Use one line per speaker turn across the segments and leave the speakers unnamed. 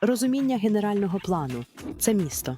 Розуміння генерального плану це місто.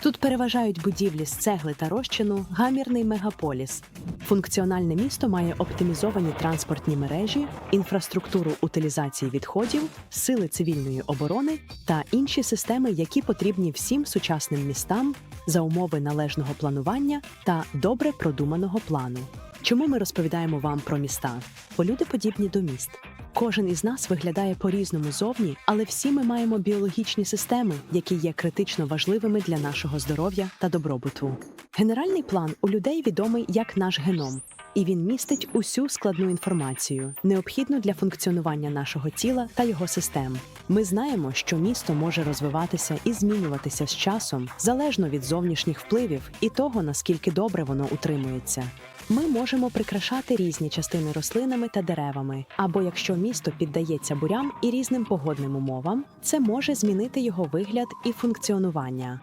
Тут переважають будівлі з цегли та розчину, гамірний мегаполіс. Функціональне місто має оптимізовані транспортні мережі, інфраструктуру утилізації відходів, сили цивільної оборони та інші системи, які потрібні всім сучасним містам за умови належного планування та добре продуманого плану. Чому ми розповідаємо вам про міста? Бо люди подібні до міст. Кожен із нас виглядає по-різному зовні, але всі ми маємо біологічні системи, які є критично важливими для нашого здоров'я та добробуту. Генеральний план у людей відомий як наш геном, і він містить усю складну інформацію, необхідну для функціонування нашого тіла та його систем. Ми знаємо, що місто може розвиватися і змінюватися з часом залежно від зовнішніх впливів і того, наскільки добре воно утримується. Ми можемо прикрашати різні частини рослинами та деревами, або якщо місто піддається бурям і різним погодним умовам, це може змінити його вигляд і функціонування.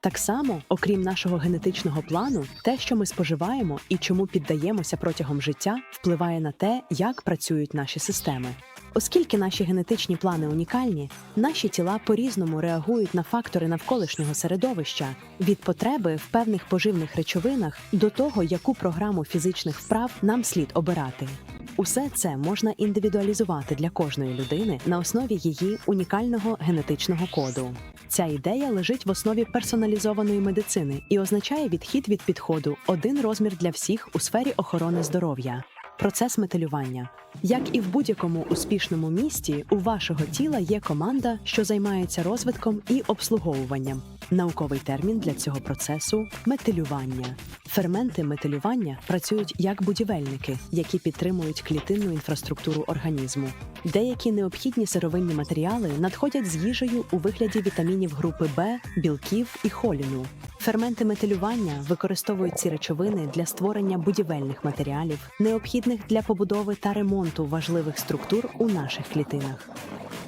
Так само, окрім нашого генетичного плану, те, що ми споживаємо і чому піддаємося протягом життя, впливає на те, як працюють наші системи. Оскільки наші генетичні плани унікальні, наші тіла по-різному реагують на фактори навколишнього середовища від потреби в певних поживних речовинах до того, яку програму фізичних вправ нам слід обирати. Усе це можна індивідуалізувати для кожної людини на основі її унікального генетичного коду. Ця ідея лежить в основі персоналізованої медицини і означає відхід від підходу один розмір для всіх у сфері охорони здоров'я. Процес металювання. Як і в будь-якому успішному місті, у вашого тіла є команда, що займається розвитком і обслуговуванням. Науковий термін для цього процесу метилювання. Ферменти метилювання працюють як будівельники, які підтримують клітинну інфраструктуру організму. Деякі необхідні сировинні матеріали надходять з їжею у вигляді вітамінів групи Б, білків і холіну. Ферменти метилювання використовують ці речовини для створення будівельних матеріалів, необхідних для побудови та ремонту важливих структур у наших клітинах.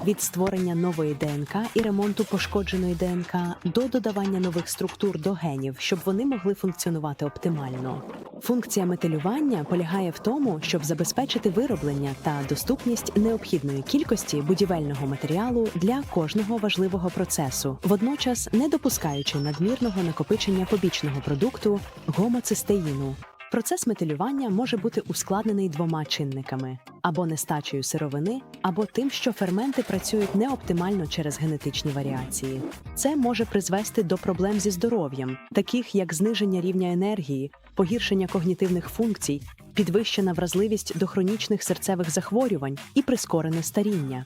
Від створення нової ДНК і ремонту пошкодженої ДНК до додавання нових структур до генів, щоб вони могли функціонувати оптимально. Функція метилювання полягає в тому, щоб забезпечити вироблення та доступність необхідної кількості будівельного матеріалу для кожного важливого процесу, водночас не допускаючи надмірного накопичення побічного продукту гомоцистеїну. Процес метилювання може бути ускладнений двома чинниками: або нестачею сировини, або тим, що ферменти працюють неоптимально через генетичні варіації. Це може призвести до проблем зі здоров'ям, таких як зниження рівня енергії, погіршення когнітивних функцій, підвищена вразливість до хронічних серцевих захворювань і прискорене старіння.